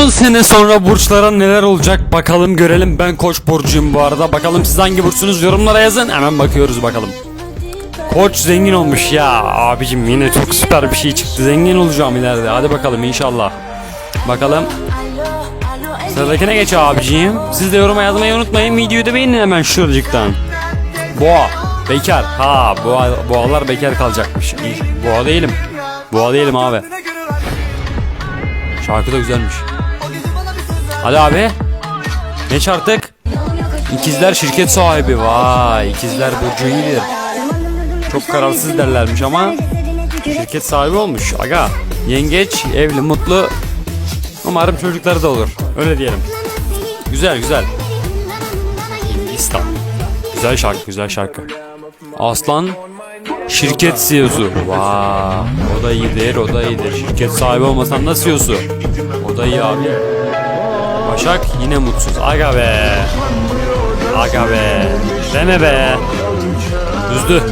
10 sene sonra burçlara neler olacak bakalım görelim. Ben koç burcuyum bu arada. Bakalım siz hangi burçsunuz yorumlara yazın. Hemen bakıyoruz bakalım. Koç zengin olmuş ya. Abicim yine çok süper bir şey çıktı. Zengin olacağım ileride. Hadi bakalım inşallah. Bakalım. Sıradakine geç abicim. Siz de yoruma yazmayı unutmayın. Videoyu da beğenin hemen şuracıktan. Boğa. Bekar. Ha boğa, boğalar bekar kalacakmış. Boğa değilim. Boğa değilim abi. Şarkı da güzelmiş. Hadi abi. Ne çarptık? İkizler şirket sahibi. Vay ikizler burcu iyidir. Çok kararsız derlermiş ama şirket sahibi olmuş. Aga yengeç evli mutlu. Umarım çocukları da olur. Öyle diyelim. Güzel güzel. Hindistan. Güzel şarkı güzel şarkı. Aslan şirket CEO'su. Vay o da iyidir o da iyidir. Şirket sahibi olmasan da CEO'su. O da iyi abi. Başak yine mutsuz. Aga be. Aga be. Deme be. Üzdü.